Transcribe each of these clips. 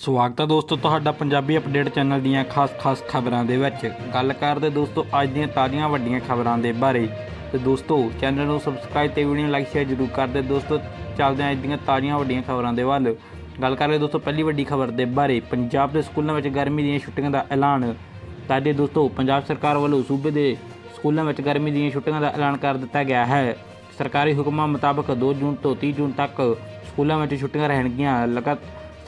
ਸਵਾਗਤ ਹੈ ਦੋਸਤੋ ਤੁਹਾਡਾ ਪੰਜਾਬੀ ਅਪਡੇਟ ਚੈਨਲ ਦੀਆਂ ਖਾਸ-ਖਾਸ ਖਬਰਾਂ ਦੇ ਵਿੱਚ। ਗੱਲ ਕਰਦੇ ਦੋਸਤੋ ਅੱਜ ਦੀਆਂ ਤਾਜ਼ੀਆਂ ਵੱਡੀਆਂ ਖਬਰਾਂ ਦੇ ਬਾਰੇ। ਤੇ ਦੋਸਤੋ ਚੈਨਲ ਨੂੰ ਸਬਸਕ੍ਰਾਈਬ ਤੇ ਵੀਡੀਓ ਨੂੰ ਲਾਈਕ ਸ਼ੇਅਰ ਜ਼ਰੂਰ ਕਰਦੇ ਦੋਸਤੋ। ਚੱਲਦੇ ਹਾਂ ਅੱਜ ਦੀਆਂ ਤਾਜ਼ੀਆਂ ਵੱਡੀਆਂ ਖਬਰਾਂ ਦੇ ਵੱਲ। ਗੱਲ ਕਰ ਕਰਦੇ ਦੋਸਤੋ ਪਹਿਲੀ ਵੱਡੀ ਖਬਰ ਦੇ ਬਾਰੇ। ਪੰਜਾਬ ਦੇ ਸਕੂਲਾਂ ਵਿੱਚ ਗਰਮੀ ਦੀਆਂ ਛੁੱਟੀਆਂ ਦਾ ਐਲਾਨ। ਤਾਜੇ ਦੋਸਤੋ ਪੰਜਾਬ ਸਰਕਾਰ ਵੱਲੋਂ ਸੂਬੇ ਦੇ ਸਕੂਲਾਂ ਵਿੱਚ ਗਰਮੀ ਦੀਆਂ ਛੁੱਟੀਆਂ ਦਾ ਐਲਾਨ ਕਰ ਦਿੱਤਾ ਗਿਆ ਹੈ। ਸਰਕਾਰੀ ਹੁਕਮਾਂ ਮੁਤਾਬਕ 2 ਜੂਨ ਤੋਂ 30 ਜੂਨ ਤੱਕ ਸਕੂਲਾਂ ਵਿੱਚ ਛੁੱਟੀਆਂ ਰਹਿਣਗੀਆਂ। ਲਗਤ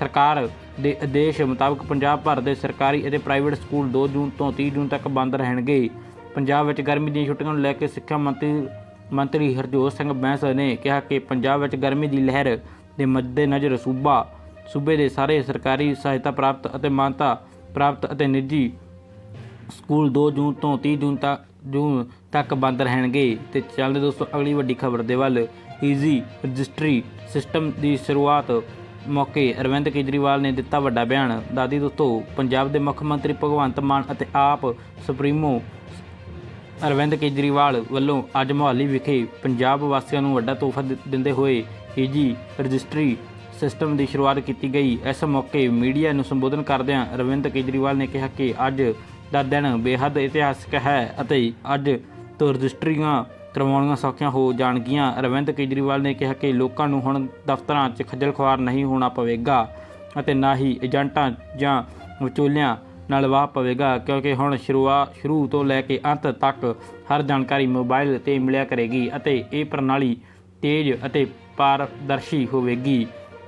ਸਰਕਾਰ ਦੇ ਆਦੇਸ਼ ਮੁਤਾਬਕ ਪੰਜਾਬ ਭਰ ਦੇ ਸਰਕਾਰੀ ਅਤੇ ਪ੍ਰਾਈਵੇਟ ਸਕੂਲ 2 ਜੂਨ ਤੋਂ 30 ਜੂਨ ਤੱਕ ਬੰਦ ਰਹਿਣਗੇ। ਪੰਜਾਬ ਵਿੱਚ ਗਰਮੀ ਦੀਆਂ ਛੁੱਟੀਆਂ ਨੂੰ ਲੈ ਕੇ ਸਿੱਖਿਆ ਮੰਤਰੀ ਮੰਤਰੀ ਹਰਜੋਤ ਸਿੰਘ ਬੈਂਸ ਨੇ ਕਿਹਾ ਕਿ ਪੰਜਾਬ ਵਿੱਚ ਗਰਮੀ ਦੀ ਲਹਿਰ ਦੇ ਮੱਦੇਨਜ਼ਰ ਸੂਬਾ, ਸੂਬੇ ਦੇ ਸਾਰੇ ਸਰਕਾਰੀ ਸਹਾਇਤਾ ਪ੍ਰਾਪਤ ਅਤੇ ਮਾਨਤਾ ਪ੍ਰਾਪਤ ਅਤੇ ਨਿੱਜੀ ਸਕੂਲ 2 ਜੂਨ ਤੋਂ 30 ਜੂਨ ਤੱਕ ਜੂਨ ਤੱਕ ਬੰਦ ਰਹਿਣਗੇ। ਤੇ ਚੱਲਦੇ ਦੋਸਤੋ, ਅਗਲੀ ਵੱਡੀ ਖਬਰ ਦੇ ਵੱਲ ਈਜ਼ੀ ਰਜਿਸਟਰੀ ਸਿਸਟਮ ਦੀ ਸ਼ੁਰੂਆਤ ਮੌਕੇ ਅਰਵਿੰਦ ਕੇਜਰੀਵਾਲ ਨੇ ਦਿੱਤਾ ਵੱਡਾ ਬਿਆਨ। ਦਾਦੀ ਦੋਸਤੋ, ਪੰਜਾਬ ਦੇ ਮੁੱਖ ਮੰਤਰੀ ਭਗਵੰਤ ਮਾਨ ਅਤੇ ਆਪ ਸੁਪਰੀਮੋ ਅਰਵਿੰਦ ਕੇਜਰੀਵਾਲ ਵੱਲੋਂ ਅੱਜ ਮੁਹਾਲੀ ਵਿਖੇ ਪੰਜਾਬ ਵਾਸੀਆਂ ਨੂੰ ਵੱਡਾ ਤੋਹਫਾ ਦਿ- ਦਿੰਦੇ ਹੋਏ ਈਜੀ ਰਜਿਸਟਰੀ ਸਿਸਟਮ ਦੀ ਸ਼ੁਰੂਆਤ ਕੀਤੀ ਗਈ। ਇਸ ਮੌਕੇ ਮੀਡੀਆ ਨੂੰ ਸੰਬੋਧਨ ਕਰਦਿਆਂ ਅਰਵਿੰਦ ਕੇਜਰੀਵਾਲ ਨੇ ਕਿਹਾ ਕਿ ਅੱਜ ਦਾ ਦਿਨ ਬੇਹੱਦ ਇਤਿਹਾਸਕ ਹੈ ਅਤੇ ਅੱਜ ਤੋਂ ਰਜਿਸਟਰੀਆਂ ਕਰਵਾਉਣੀਆਂ ਸੌਖੀਆਂ ਹੋ ਜਾਣਗੀਆਂ। ਅਰਵਿੰਦ ਕੇਜਰੀਵਾਲ ਨੇ ਕਿਹਾ ਕਿ ਲੋਕਾਂ ਨੂੰ ਹੁਣ ਦਫ਼ਤਰਾਂ 'ਚ ਖੱਜਲ ਖੁਆਰ ਨਹੀਂ ਹੋਣਾ ਪਵੇਗਾ ਅਤੇ ਨਾ ਹੀ ਏਜੰਟਾਂ ਜਾਂ ਵਿਚੋਲਿਆਂ ਨਾਲ ਵਾਹ ਪਵੇਗਾ, ਕਿਉਂਕਿ ਹੁਣ ਸ਼ੁਰੂਆਤ ਸ਼ੁਰੂ ਤੋਂ ਲੈ ਕੇ ਅੰਤ ਤੱਕ ਹਰ ਜਾਣਕਾਰੀ ਮੋਬਾਈਲ ਤੇ ਮਿਲਿਆ ਕਰੇਗੀ ਅਤੇ ਇਹ ਪ੍ਰਣਾਲੀ ਤੇਜ਼ ਅਤੇ ਪਾਰਦਰਸ਼ੀ ਹੋਵੇਗੀ।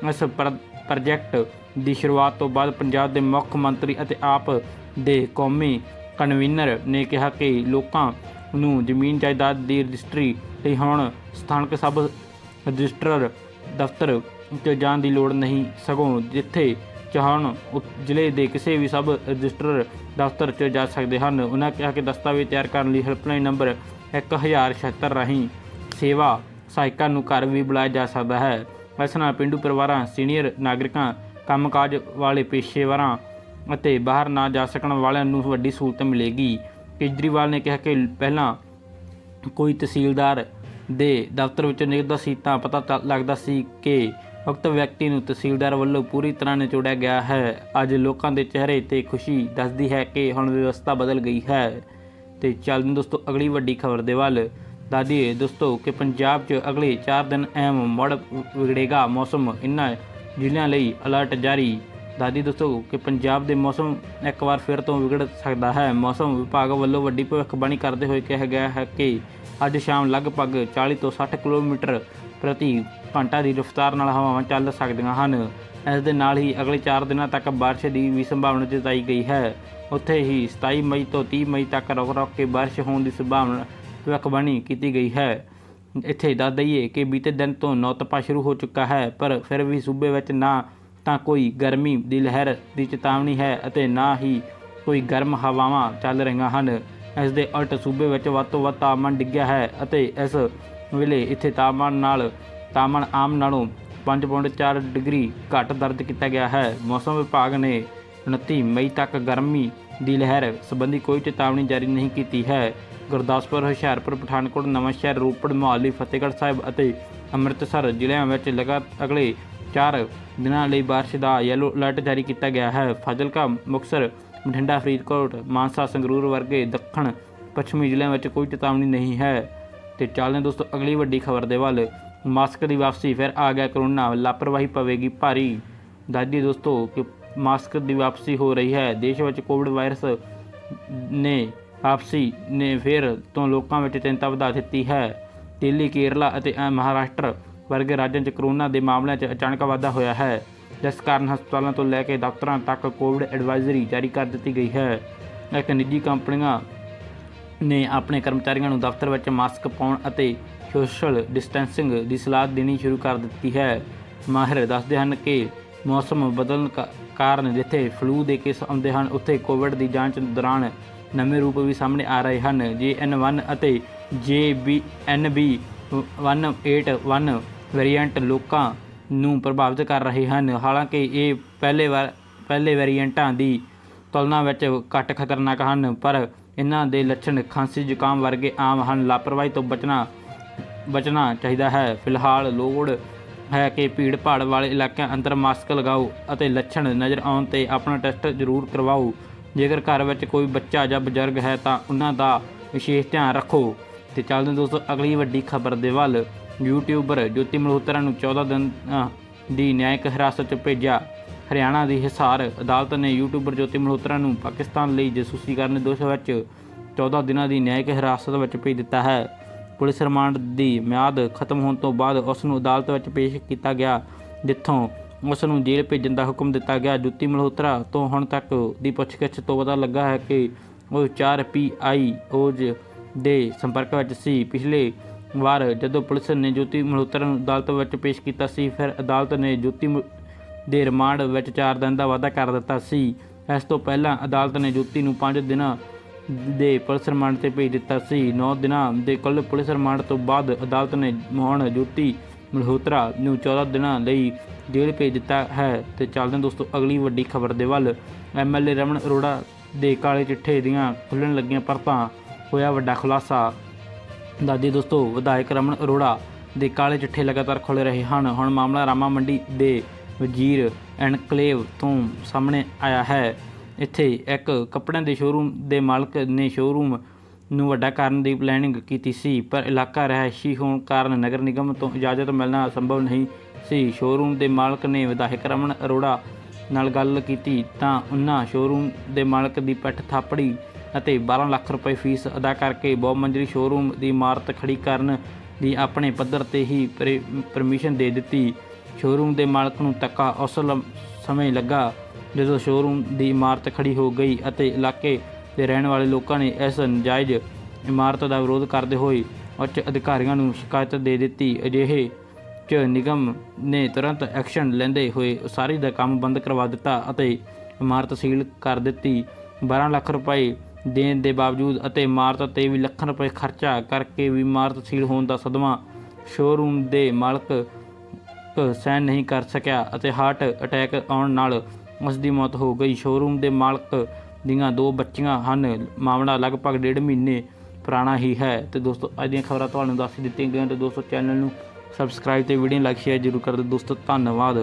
ਇਸ ਪ੍ਰੋਜੈਕਟ ਦੀ ਸ਼ੁਰੂਆਤ ਤੋਂ ਬਾਅਦ ਪੰਜਾਬ ਦੇ ਮੁੱਖ ਮੰਤਰੀ ਅਤੇ ਆਪ ਦੇ ਕੌਮੀ ਕਨਵੀਨਰ ਨੇ ਕਿਹਾ ਕਿ ਲੋਕਾਂ ਨੂੰ ਜ਼ਮੀਨ ਜਾਇਦਾਦ ਦੀ ਰਜਿਸਟਰੀ ਲਈ ਹੁਣ ਸਥਾਨਕ ਸਬ ਰਜਿਸਟਰਰ ਦਫ਼ਤਰ 'ਚ ਜਾਣ ਦੀ ਲੋੜ ਨਹੀਂ ਸਗੋਂ ਜਿੱਥੇ ਚਾਹਣ ਉਸ ਜ਼ਿਲ੍ਹੇ ਦੇ ਕਿਸੇ ਵੀ ਸਬ ਰਜਿਸਟਰਰ ਦਫ਼ਤਰ 'ਚ ਜਾ ਸਕਦੇ ਹਨ। ਉਹਨਾਂ ਕਿਹਾ ਕਿ ਦਸਤਾਵੇਜ਼ ਤਿਆਰ ਕਰਨ ਲਈ ਹੈਲਪਲਾਈਨ ਨੰਬਰ 1076 ਰਾਹੀਂ ਸੇਵਾ ਸਹਾਇਕਾਂ ਨੂੰ ਘਰ ਵੀ ਬੁਲਾਇਆ ਜਾ ਸਕਦਾ ਹੈ। ਇਸ ਨਾਲ ਪਿੰਡੂ ਪਰਿਵਾਰਾਂ, ਸੀਨੀਅਰ ਨਾਗਰਿਕਾਂ, ਕੰਮਕਾਜ ਵਾਲੇ ਪੇਸ਼ੇਵਰਾਂ ਅਤੇ ਬਾਹਰ ਨਾ ਜਾ ਸਕਣ ਵਾਲਿਆਂ ਨੂੰ ਵੱਡੀ ਸਹੂਲਤ ਮਿਲੇਗੀ। ਕੇਜਰੀਵਾਲ ਨੇ ਕਿਹਾ ਕਿ ਪਹਿਲਾਂ ਕੋਈ ਤਹਿਸੀਲਦਾਰ ਦੇ ਦਫ਼ਤਰ ਵਿੱਚ ਨਿਕਲਦਾ ਸੀ, ਤਾਂ ਪਤਾ ਤਾਂ ਲੱਗਦਾ ਸੀ ਕਿ ਉਕਤ ਵਿਅਕਤੀ ਨੂੰ ਤਹਿਸੀਲਦਾਰ ਵੱਲੋਂ ਪੂਰੀ ਤਰ੍ਹਾਂ ਨਿਚੋੜਿਆ ਗਿਆ ਹੈ। ਅੱਜ ਲੋਕਾਂ ਦੇ ਚਿਹਰੇ ਤੇ ਖੁਸ਼ੀ ਦੱਸਦੀ ਹੈ ਕਿ ਹੁਣ ਵਿਵਸਥਾ ਬਦਲ ਗਈ ਹੈ। ਤੇ ਚੱਲਦੇ ਹਾਂ ਦੋਸਤੋ, ਅਗਲੀ ਵੱਡੀ ਖਬਰ ਦੇ ਵੱਲ ਦਾਦੀ ਦੋਸਤੋ ਕਿ ਪੰਜਾਬ 'ਚ ਅਗਲੇ 4 ਦਿਨ ਅਹਿਮ ਮੋੜ ਵਿਗੜੇਗਾ ਮੌਸਮ। ਇਨ੍ਹਾਂ ਜ਼ਿਲ੍ਹਿਆਂ ਲਈ ਅਲਰਟ ਜਾਰੀ ਦਾਦੀ ਦੱਸੋ ਕਿ ਪੰਜਾਬ ਦੇ ਮੌਸਮ ਇੱਕ ਵਾਰ ਫਿਰ ਤੋਂ ਵਿਗੜ ਸਕਦਾ ਹੈ। ਮੌਸਮ ਵਿਭਾਗ ਵੱਲੋਂ ਵੱਡੀ ਭਵਿੱਖਬਾਣੀ ਕਰਦੇ ਹੋਏ ਕਿਹਾ ਗਿਆ ਹੈ ਕਿ ਅੱਜ ਸ਼ਾਮ ਲਗਭਗ 40 ਤੋਂ 60 ਕਿਲੋਮੀਟਰ ਪ੍ਰਤੀ ਘੰਟਾ ਦੀ ਰਫ਼ਤਾਰ ਨਾਲ ਹਵਾਵਾਂ ਚੱਲ ਸਕਦੀਆਂ ਹਨ। ਇਸ ਦੇ ਨਾਲ ਹੀ ਅਗਲੇ 4 ਦਿਨਾਂ ਤੱਕ ਬਾਰਿਸ਼ ਦੀ ਵੀ ਸੰਭਾਵਨਾ ਜਤਾਈ ਗਈ ਹੈ। ਉੱਥੇ ਹੀ 27 ਮਈ ਤੋਂ 30 ਮਈ ਤੱਕ ਰੁਕ-ਰੁਕ ਕੇ ਬਾਰਿਸ਼ ਹੋਣ ਦੀ ਸੰਭਾਵਨਾ ਭਵਿੱਖਬਾਣੀ ਕੀਤੀ ਗਈ ਹੈ। ਇੱਥੇ ਦੱਸ ਦਈਏ ਕਿ ਬੀਤੇ ਦਿਨ ਤੋਂ ਨੌਤਪਾ ਸ਼ੁਰੂ ਹੋ ਚੁੱਕਾ ਹੈ, ਪਰ ਫਿਰ ਵੀ ਸੂਬੇ ਵਿੱਚ ਨਾ ਤਾਂ ਕੋਈ ਗਰਮੀ ਦੀ ਲਹਿਰ ਦੀ ਚੇਤਾਵਨੀ ਹੈ ਅਤੇ ਨਾ ਹੀ ਕੋਈ ਗਰਮ ਹਵਾਵਾਂ ਚੱਲ ਰਹੀਆਂ ਹਨ। ਇਸ ਦੇ ਉਲਟ ਸੂਬੇ ਵਿੱਚ ਵੱਧ ਤੋਂ ਵੱਧ ਤਾਪਮਾਨ ਡਿੱਗਿਆ ਹੈ ਅਤੇ ਇਸ ਵੇਲੇ ਇੱਥੇ ਤਾਪਮਾਨ ਨਾਲ ਤਾਪਮਾਨ ਆਮ ਨਾਲੋਂ 5.4 ਡਿਗਰੀ ਘੱਟ ਦਰਜ ਕੀਤਾ ਗਿਆ ਹੈ। ਮੌਸਮ ਵਿਭਾਗ ਨੇ 29 ਮਈ ਤੱਕ ਗਰਮੀ ਦੀ ਲਹਿਰ ਸੰਬੰਧੀ ਕੋਈ ਚੇਤਾਵਨੀ ਜਾਰੀ ਨਹੀਂ ਕੀਤੀ ਹੈ। ਗੁਰਦਾਸਪੁਰ, ਹੁਸ਼ਿਆਰਪੁਰ, ਪਠਾਨਕੋਟ, ਨਵਾਂਸ਼ਹਿਰ, ਰੋਪੜ, ਮੋਹਾਲੀ, ਫਤਿਹਗੜ੍ਹ ਸਾਹਿਬ ਅਤੇ ਅੰਮ੍ਰਿਤਸਰ ਜ਼ਿਲ੍ਹਿਆਂ ਵਿੱਚ ਲਗਾਤਾਰ ਅਗਲੇ 4 ਦਿਨਾਂ ਲਈ ਬਾਰਿਸ਼ ਦਾ ਯੈਲੋ ਅਲਰਟ ਜਾਰੀ ਕੀਤਾ ਗਿਆ ਹੈ। ਫਾਜ਼ਿਲਕਾ, ਮੁਕਤਸਰ, ਬਠਿੰਡਾ, ਫਰੀਦਕੋਟ, ਮਾਨਸਾ, ਸੰਗਰੂਰ ਵਰਗੇ ਦੱਖਣ, ਪੱਛਮੀ ਜ਼ਿਲ੍ਹਿਆਂ ਵਿੱਚ ਕੋਈ ਚੇਤਾਵਨੀ ਨਹੀਂ ਹੈ। ਤੇ ਚੱਲਦੇ ਦੋਸਤੋ, ਅਗਲੀ ਵੱਡੀ ਖਬਰ ਦੇ ਵੱਲ। ਮਾਸਕ ਦੀ ਵਾਪਸੀ, ਫਿਰ ਆ ਗਿਆ ਕਰੋਨਾ ਲਾਪਰਵਾਹੀ ਪਵੇਗੀ ਭਾਰੀ। ਦਾਦੀ ਦੋਸਤੋ ਕਿ ਮਾਸਕ ਦੀ ਵਾਪਸੀ ਹੋ ਰਹੀ ਹੈ। ਦੇਸ਼ ਵਿੱਚ ਕੋਵਿਡ ਵਾਇਰਸ ਨੇ ਵਾਪਸੀ ਨੇ ਫਿਰ ਤੋਂ ਲੋਕਾਂ ਵਿੱਚ ਚਿੰਤਾ ਵਧਾ ਦਿੱਤੀ ਹੈ। ਦਿੱਲੀ, ਕੇਰਲਾ ਅਤੇ ਮਹਾਰਾਸ਼ਟਰ ਵਰਗੇ ਰਾਜਾਂ 'ਚ ਕਰੋਨਾ ਦੇ ਮਾਮਲਿਆਂ 'ਚ ਅਚਾਨਕ ਵਾਧਾ ਹੋਇਆ ਹੈ। ਜਿਸ ਕਾਰਨ ਹਸਪਤਾਲਾਂ ਤੋਂ ਲੈ ਕੇ ਦਫ਼ਤਰਾਂ ਤੱਕ ਕੋਵਿਡ ਐਡਵਾਈਜ਼ਰੀ ਜਾਰੀ ਕਰ ਦਿੱਤੀ ਗਈ ਹੈ। ਇੱਕ ਨਿੱਜੀ ਕੰਪਨੀਆਂ ਨੇ ਆਪਣੇ ਕਰਮਚਾਰੀਆਂ ਨੂੰ ਦਫ਼ਤਰ ਵਿੱਚ ਮਾਸਕ ਪਾਉਣ ਅਤੇ ਸੋਸ਼ਲ ਡਿਸਟੈਂਸਿੰਗ ਦੀ ਸਲਾਹ ਦੇਣੀ ਸ਼ੁਰੂ ਕਰ ਦਿੱਤੀ ਹੈ। ਮਾਹਿਰ ਦੱਸਦੇ ਹਨ ਕਿ ਮੌਸਮ ਬਦਲਣ ਕਾ- ਕਾਰਨ ਜਿੱਥੇ ਫਲੂ ਦੇ ਕੇਸ ਆਉਂਦੇ ਹਨ, ਉੱਥੇ ਕੋਵਿਡ ਦੀ ਜਾਂਚ ਦੌਰਾਨ ਨਵੇਂ ਰੂਪ ਵੀ ਸਾਹਮਣੇ ਆ ਰਹੇ ਹਨ। JN1 ਅਤੇ JBNB 181 ਵੇਰੀਐਂਟ ਲੋਕਾਂ ਨੂੰ ਪ੍ਰਭਾਵਿਤ ਕਰ ਰਹੇ ਹਨ। ਹਾਲਾਂਕਿ ਇਹ ਪਹਿਲੇ ਵਾਰ ਪਹਿਲੇ ਵੇਰੀਐਂਟਾਂ ਦੀ ਤੁਲਨਾ ਵਿੱਚ ਘੱਟ ਖਤਰਨਾਕ ਹਨ, ਪਰ ਇਹਨਾਂ ਦੇ ਲੱਛਣ ਖਾਂਸੀ, ਜ਼ੁਕਾਮ ਵਰਗੇ ਆਮ ਹਨ। ਲਾਪਰਵਾਹੀ ਤੋਂ ਬਚਣਾ ਬਚਣਾ ਚਾਹੀਦਾ ਹੈ। ਫਿਲਹਾਲ ਲੋੜ ਹੈ ਕਿ ਭੀੜ ਭਾੜ ਵਾਲੇ ਇਲਾਕਿਆਂ ਅੰਦਰ ਮਾਸਕ ਲਗਾਓ ਅਤੇ ਲੱਛਣ ਨਜ਼ਰ ਆਉਣ ਤੇ ਆਪਣਾ ਟੈਸਟ ਜ਼ਰੂਰ ਕਰਵਾਓ। ਜੇਕਰ ਘਰ ਵਿੱਚ ਕੋਈ ਬੱਚਾ ਜਾਂ ਬਜ਼ੁਰਗ ਹੈ ਤਾਂ ਉਹਨਾਂ ਦਾ ਵਿਸ਼ੇਸ਼ ਧਿਆਨ ਰੱਖੋ। ਤੇ ਚੱਲਦੇ ਦੋਸਤੋ, ਅਗਲੀ ਵੱਡੀ ਖਬਰ ਦੇ ਵੱਲ। ਯੂਟਿਊਬਰ ਜੋਤੀ ਮਲਹੋਤਰਾ ਨੂੰ 14 ਦਿਨ ਦੀ ਨਿਆਇਕ ਹਿਰਾਸਤ 'ਚ ਭੇਜਿਆ। ਹਰਿਆਣਾ ਦੀ ਹਿਸਾਰ ਅਦਾਲਤ ਨੇ ਯੂਟਿਊਬਰ ਜੋਤੀ ਮਲਹੋਤਰਾ ਨੂੰ ਪਾਕਿਸਤਾਨ ਲਈ ਜਾਸੂਸੀ ਕਰਨ ਦੇ ਦੋਸ਼ ਵਿੱਚ 14 ਦਿਨਾਂ ਦੀ ਨਿਆਇਕ ਹਿਰਾਸਤ ਵਿੱਚ ਭੇਜ ਦਿੱਤਾ ਹੈ। ਪੁਲਿਸ ਰਿਮਾਂਡ ਦੀ ਮਿਆਦ ਖਤਮ ਹੋਣ ਤੋਂ ਬਾਅਦ ਉਸ ਨੂੰ ਅਦਾਲਤ ਵਿੱਚ ਪੇਸ਼ ਕੀਤਾ ਗਿਆ, ਜਿੱਥੋਂ ਉਸ ਨੂੰ ਜੇਲ੍ਹ ਭੇਜਣ ਦਾ ਹੁਕਮ ਦਿੱਤਾ ਗਿਆ। ਜੋਤੀ ਮਲਹੋਤਰਾ ਤੋਂ ਹੁਣ ਤੱਕ ਦੀ ਪੁੱਛਗਿੱਛ ਤੋਂ ਪਤਾ ਲੱਗਾ ਹੈ ਕਿ ਉਹ 4 ਪੀਆਈਓਜ਼ ਦੇ ਸੰਪਰਕ ਵਿੱਚ ਸੀ। ਪਿਛਲੇ ਵਾਰ ਜਦੋਂ ਪੁਲਿਸ ਨੇ ਜੋਤੀ ਮਲਹੋਤਰਾ ਨੂੰ ਅਦਾਲਤ ਵਿੱਚ ਪੇਸ਼ ਕੀਤਾ ਸੀ, ਫਿਰ ਅਦਾਲਤ ਨੇ ਜੋਤੀ ਮ- ਦੇ ਰਿਮਾਂਡ ਵਿੱਚ 4 ਦਿਨ ਦਾ ਵਾਅਦਾ ਕਰ ਦਿੱਤਾ ਸੀ। ਇਸ ਤੋਂ ਪਹਿਲਾਂ ਅਦਾਲਤ ਨੇ ਜੋਤੀ ਨੂੰ 5 ਦਿਨਾਂ ਦੇ ਪੁਲਿਸ ਰਿਮਾਂਡ ਤੇ ਭੇਜ ਦਿੱਤਾ ਸੀ। 9 ਦਿਨਾਂ ਦੇ ਕੁੱਲ ਪੁਲਿਸ ਰਿਮਾਂਡ ਤੋਂ ਬਾਅਦ ਅਦਾਲਤ ਨੇ ਮੋਹਨ ਜੋਤੀ ਮਲਹੋਤਰਾ ਨੂੰ 14 ਦਿਨਾਂ ਲਈ ਜੇਲ੍ਹ ਭੇਜ ਦਿੱਤਾ ਹੈ। ਤੇ ਚੱਲਦੇ ਹਾਂ ਦੋਸਤੋ, ਅਗਲੀ ਵੱਡੀ ਖਬਰ ਦੇ ਵੱਲ। ਐਮਐਲਏ ਰਮਨ ਅਰੋੜਾ ਦੇ ਕਾਲੇ ਚਿੱਠੇ ਦੀਆਂ ਖੁੱਲਣ ਲੱਗੀਆਂ ਪਰਤਾਂ। ਹੋਇਆ ਵੱਡਾ ਖੁਲਾਸਾ। ਦਾਦੀ ਦੋਸਤੋ, ਵਿਧਾਇਕ ਰਮਨ ਅਰੋੜਾ ਦੇ ਕਾਲੇ ਚਿੱਠੇ ਲਗਾਤਾਰ ਖੁੱਲ ਰਹੇ ਹਨ। ਹੁਣ ਮਾਮਲਾ ਰਾਮਾ ਮੰਡੀ ਦੇ ਵਜ਼ੀਰ ਐਨਕਲੇਵ ਤੋਂ ਸਾਹਮਣੇ ਆਇਆ ਹੈ। ਇੱਥੇ ਇੱਕ ਕੱਪੜਿਆਂ ਦੇ ਸ਼ੋਰੂਮ ਦੇ ਮਾਲਕ ਨੇ ਸ਼ੋਰੂਮ ਨੂੰ ਵੱਡਾ ਕਰਨ ਦੀ ਪਲੈਨਿੰਗ ਕੀਤੀ ਸੀ, ਪਰ ਇਲਾਕਾ ਰਹਿਸ਼ੀ ਹੋਣ ਕਾਰਨ ਨਗਰ ਨਿਗਮ ਤੋਂ ਇਜਾਜ਼ਤ ਮਿਲਣਾ ਸੰਭਵ ਨਹੀਂ ਸੀ। ਸ਼ੋਰੂਮ ਦੇ ਮਾਲਕ ਨੇ ਵਿਧਾਇਕ ਰਮਨ ਅਰੋੜਾ ਨਾਲ ਗੱਲ ਕੀਤੀ ਤਾਂ ਉਹਨਾਂ ਸ਼ੋਰੂਮ ਦੇ ਮਾਲਕ ਦੀ ਪਿੱਠ ਥਾਪੜੀ ਅਤੇ 12 ਲੱਖ ਰੁਪਏ ਫੀਸ ਅਦਾ ਕਰਕੇ ਬਹੁ ਮੰਜ਼ਲੀ ਸ਼ੋਰੂਮ ਦੀ ਇਮਾਰਤ ਖੜੀ ਕਰਨ ਦੀ ਆਪਣੇ ਪੱਧਰ ਤੇ ਹੀ ਪਰਮਿਸ਼ਨ ਦੇ ਦਿੱਤੀ। ਸ਼ੋਰੂਮ ਦੇ ਮਾਲਕ ਨੂੰ ਤੱਕਾ ਉਸ ਲਮ- ਸਮੇਂ ਲੱਗਾ ਜਦੋਂ ਸ਼ੋਰੂਮ ਦੀ ਇਮਾਰਤ ਖੜੀ ਹੋ ਗਈ ਅਤੇ ਇਲਾਕੇ ਦੇ ਰਹਿਣ ਵਾਲੇ ਲੋਕਾਂ ਨੇ ਇਸ ਨਜਾਇਜ਼ ਇਮਾਰਤ ਦਾ ਵਿਰੋਧ ਕਰਦੇ ਹੋਏ ਉੱਚ ਅਧਿਕਾਰੀਆਂ ਨੂੰ ਸ਼ਿਕਾਇਤ ਦੇ ਦਿੱਤੀ। ਅਜਿਹੇ ਚ ਨਿਗਮ ਨੇ ਤੁਰੰਤ ਐਕਸ਼ਨ ਲੈਂਦੇ ਹੋਏ ਉਸਾਰੀ ਦਾ ਕੰਮ ਬੰਦ ਕਰਵਾ ਦਿੱਤਾ ਅਤੇ ਇਮਾਰਤ ਸੀਲ ਕਰ ਦਿੱਤੀ। 12 ਲੱਖ ਰੁਪਏ ਦੇਣ ਦੇ ਬਾਵਜੂਦ ਅਤੇ ਇਮਾਰਤ ਤੇ ਵੀ ਲੱਖਾਂ ਰੁਪਏ ਖਰਚਾ ਕਰਕੇ ਵੀ ਇਮਾਰਤ ਸੀਲ ਹੋਣ ਦਾ ਸਦਮਾ ਸ਼ੋਰੂਮ ਦੇ ਮਾਲਕ ਸਹਿਣ ਨਹੀਂ ਕਰ ਸਕਿਆ ਅਤੇ ਹਾਰਟ ਅਟੈਕ ਆਉਣ ਨਾਲ ਉਸ ਦੀ ਮੌਤ ਹੋ ਗਈ। ਸ਼ੋਰੂਮ ਦੇ ਮਾਲਕ ਦੀਆਂ ਦੋ ਬੱਚੀਆਂ ਹਨ। ਮਾਮਲਾ ਲਗਭਗ ਡੇਢ ਮਹੀਨੇ ਪੁਰਾਣਾ ਹੀ ਹੈ। ਤੇ ਦੋਸਤੋ, ਅੱਜ ਦੀਆਂ ਖਬਰਾਂ ਤੁਹਾਨੂੰ ਦੱਸ ਦਿੱਤੀਆਂ ਗਈਆਂ ਤੇ ਦੋਸਤੋ, ਚੈਨਲ ਨੂੰ ਸਬਸਕ੍ਰਾਈਬ ਤੇ ਵੀਡੀਓ ਲਾਈਕ ਸ਼ੇਅਰ ਜ਼ਰੂਰ ਕਰ ਦਿਓ। ਦੋਸਤੋ ਧੰਨਵਾਦ।